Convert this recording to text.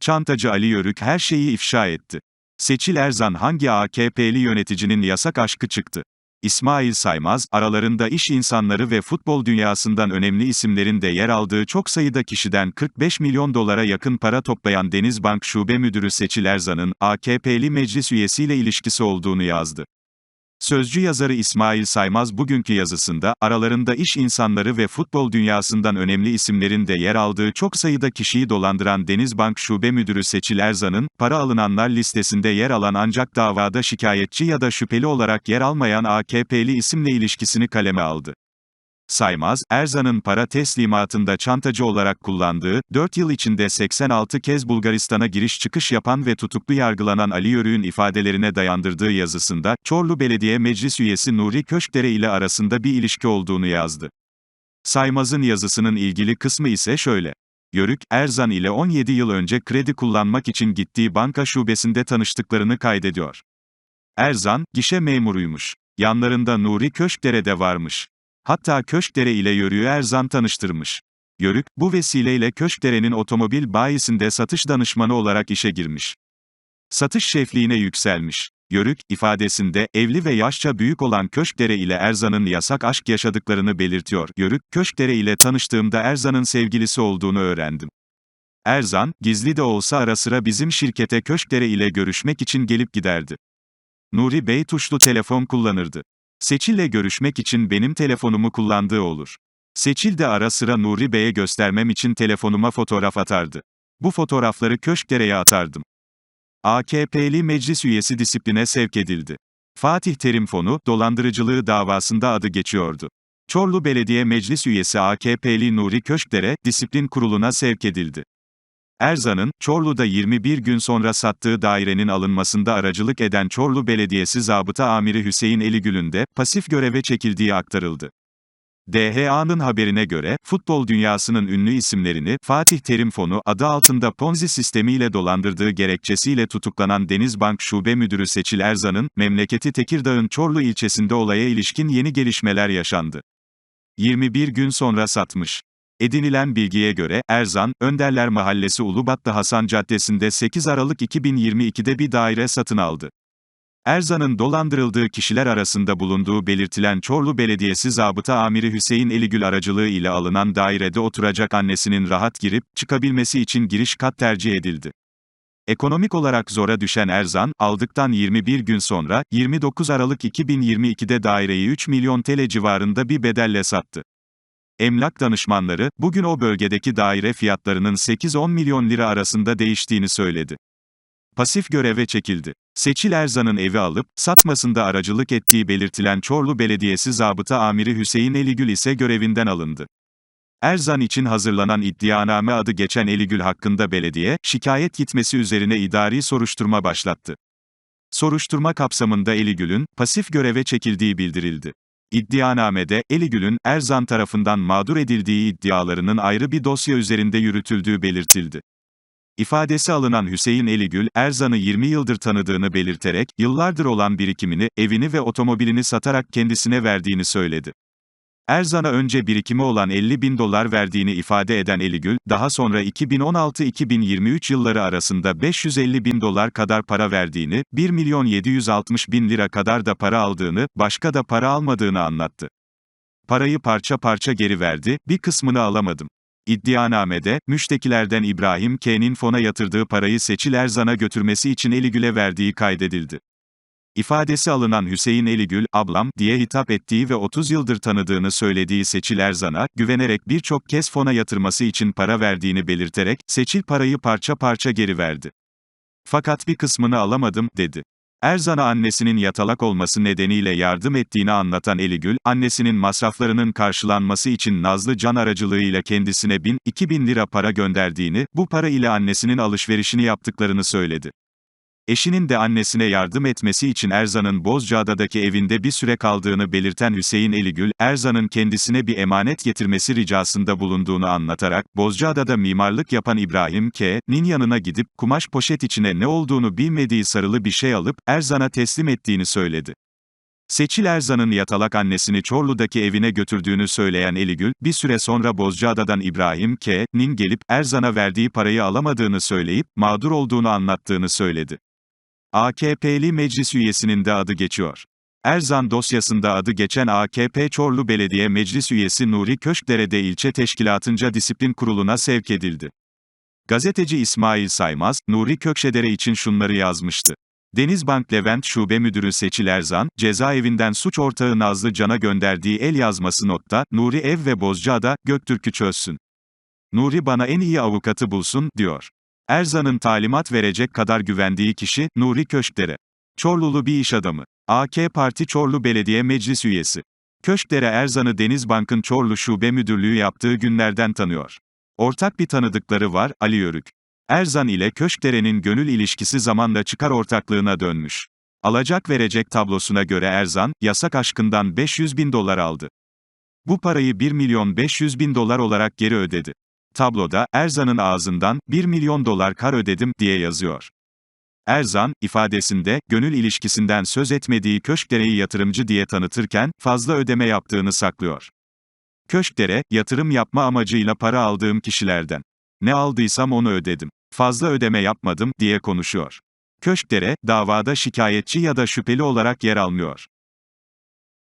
Çantacı Ali Yörük her şeyi ifşa etti. Seçil Erzan hangi AKP'li yöneticinin yasak aşkı çıktı? İsmail Saymaz, aralarında iş insanları ve futbol dünyasından önemli isimlerin de yer aldığı çok sayıda kişiden 45 milyon dolara yakın para toplayan Denizbank Şube Müdürü Seçil Erzan'ın, AKP'li meclis üyesiyle ilişkisi olduğunu yazdı. Sözcü yazarı İsmail Saymaz bugünkü yazısında, aralarında iş insanları ve futbol dünyasından önemli isimlerin de yer aldığı çok sayıda kişiyi dolandıran Denizbank Şube Müdürü Seçil Erzan'ın, para alınanlar listesinde yer alan ancak davada şikayetçi ya da şüpheli olarak yer almayan AKP'li isimle ilişkisini kaleme aldı. Saymaz, Erzan'ın para teslimatında çantacı olarak kullandığı, 4 yıl içinde 86 kez Bulgaristan'a giriş çıkış yapan ve tutuklu yargılanan Ali Yörük'ün ifadelerine dayandırdığı yazısında, Çorlu Belediye Meclis üyesi Nuri Köşkdere ile arasında bir ilişki olduğunu yazdı. Saymaz'ın yazısının ilgili kısmı ise şöyle. Yörük, Erzan ile 17 yıl önce kredi kullanmak için gittiği banka şubesinde tanıştıklarını kaydediyor. Erzan, gişe memuruymuş. Yanlarında Nuri Köşkdere de varmış. Hatta Köşkdere ile Yörük'ü Erzan tanıştırmış. Yörük, bu vesileyle Köşkdere'nin otomobil bayisinde satış danışmanı olarak işe girmiş. Satış şefliğine yükselmiş. Yörük, ifadesinde, evli ve yaşça büyük olan Köşkdere ile Erzan'ın yasak aşk yaşadıklarını belirtiyor. Yörük, Köşkdere ile tanıştığımda Erzan'ın sevgilisi olduğunu öğrendim. Erzan, gizli de olsa ara sıra bizim şirkete Köşkdere ile görüşmek için gelip giderdi. Nuri Bey tuşlu telefon kullanırdı. Seçil'le görüşmek için benim telefonumu kullandığı olur. Seçil de ara sıra Nuri Bey'e göstermem için telefonuma fotoğraf atardı. Bu fotoğrafları Köşkdere'ye atardım. AKP'li meclis üyesi disipline sevk edildi. Fatih Terim Fonu, dolandırıcılığı davasında adı geçiyordu. Çorlu Belediye Meclis üyesi AKP'li Nuri Köşkdere, disiplin kuruluna sevk edildi. Erzan'ın, Çorlu'da 21 gün sonra sattığı dairenin alınmasında aracılık eden Çorlu Belediyesi Zabıta Amiri Hüseyin Eligül'ün de, pasif göreve çekildiği aktarıldı. DHA'nın haberine göre, futbol dünyasının ünlü isimlerini, Fatih Terim Fonu adı altında Ponzi sistemiyle dolandırdığı gerekçesiyle tutuklanan Denizbank Şube Müdürü Seçil Erzan'ın, memleketi Tekirdağ'ın Çorlu ilçesinde olaya ilişkin yeni gelişmeler yaşandı. 21 gün sonra satmış. Edinilen bilgiye göre, Erzan, Önderler Mahallesi Ulubatlı Hasan Caddesi'nde 8 Aralık 2022'de bir daire satın aldı. Erzan'ın dolandırıldığı kişiler arasında bulunduğu belirtilen Çorlu Belediyesi Zabıta Amiri Hüseyin Eligül aracılığı ile alınan dairede oturacak annesinin rahat girip, çıkabilmesi için giriş kat tercih edildi. Ekonomik olarak zora düşen Erzan, aldıktan 21 gün sonra, 29 Aralık 2022'de daireyi 3 milyon TL civarında bir bedelle sattı. Emlak danışmanları, bugün o bölgedeki daire fiyatlarının 8-10 milyon lira arasında değiştiğini söyledi. Pasif göreve çekildi. Seçil Erzan'ın evi alıp, satmasında aracılık ettiği belirtilen Çorlu Belediyesi Zabıta Amiri Hüseyin Eligül ise görevinden alındı. Erzan için hazırlanan iddianame adı geçen Eligül hakkında belediye, şikayet gitmesi üzerine idari soruşturma başlattı. Soruşturma kapsamında Eligül'ün, pasif göreve çekildiği bildirildi. İddianamede, Eligül'ün, Erzan tarafından mağdur edildiği iddialarının ayrı bir dosya üzerinde yürütüldüğü belirtildi. İfadesi alınan Hüseyin Eligül, Erzan'ı 20 yıldır tanıdığını belirterek, yıllardır olan birikimini, evini ve otomobilini satarak kendisine verdiğini söyledi. Erzan'a önce birikimi olan 50 bin dolar verdiğini ifade eden Eligül, daha sonra 2016-2023 yılları arasında 550 bin dolar kadar para verdiğini, 1 milyon 760 bin lira kadar da para aldığını, başka da para almadığını anlattı. Parayı parça parça geri verdi, bir kısmını alamadım. İddianamede, müştekilerden İbrahim K'nin fona yatırdığı parayı Seçil Erzan'a götürmesi için Eligül'e verdiği kaydedildi. İfadesi alınan Hüseyin Eligül, ablam, diye hitap ettiği ve 30 yıldır tanıdığını söylediği Seçil Erzan'a, güvenerek birçok kez fona yatırması için para verdiğini belirterek, Seçil parayı parça parça geri verdi. Fakat bir kısmını alamadım, dedi. Erzan'a annesinin yatalak olması nedeniyle yardım ettiğini anlatan Eligül, annesinin masraflarının karşılanması için Nazlı Can aracılığıyla kendisine 1000-2000 lira para gönderdiğini, bu para ile annesinin alışverişini yaptıklarını söyledi. Eşinin de annesine yardım etmesi için Erzan'ın Bozcaada'daki evinde bir süre kaldığını belirten Hüseyin Eligül, Erzan'ın kendisine bir emanet getirmesi ricasında bulunduğunu anlatarak, Bozcaada'da mimarlık yapan İbrahim K.'nin yanına gidip, kumaş poşet içine ne olduğunu bilmediği sarılı bir şey alıp, Erzan'a teslim ettiğini söyledi. Seçil Erzan'ın yatalak annesini Çorlu'daki evine götürdüğünü söyleyen Eligül, bir süre sonra Bozcaada'dan İbrahim K.'nin gelip, Erzan'a verdiği parayı alamadığını söyleyip, mağdur olduğunu anlattığını söyledi. AKP'li meclis üyesinin de adı geçiyor. Erzan dosyasında adı geçen AKP Çorlu Belediye Meclis üyesi Nuri Köşkdere'de ilçe teşkilatınca disiplin kuruluna sevk edildi. Gazeteci İsmail Saymaz, Nuri Kökşedere için şunları yazmıştı. Denizbank Levent Şube Müdürü Seçil Erzan, cezaevinden suç ortağı Nazlı Can'a gönderdiği el yazması notta, Nuri ev ve Bozcaada, Göktürk'ü çözsün. Nuri bana en iyi avukatı bulsun, diyor. Erzan'ın talimat verecek kadar güvendiği kişi, Nuri Köşkdere. Çorlulu bir iş adamı. AK Parti Çorlu Belediye Meclis üyesi. Köşkdere Erzan'ı Denizbank'ın Çorlu Şube Müdürlüğü yaptığı günlerden tanıyor. Ortak bir tanıdıkları var, Ali Yörük. Erzan ile Köşkdere'nin gönül ilişkisi zamanla çıkar ortaklığına dönmüş. Alacak verecek tablosuna göre Erzan, yasak aşkından 500 bin dolar aldı. Bu parayı 1 milyon 500 bin dolar olarak geri ödedi. Tabloda, Erzan'ın ağzından, 1 milyon dolar kar ödedim, diye yazıyor. Erzan, ifadesinde, gönül ilişkisinden söz etmediği Köşkdere'yi yatırımcı diye tanıtırken, fazla ödeme yaptığını saklıyor. Köşkdere, yatırım yapma amacıyla para aldığım kişilerden. Ne aldıysam onu ödedim. Fazla ödeme yapmadım, diye konuşuyor. Köşkdere, davada şikayetçi ya da şüpheli olarak yer almıyor.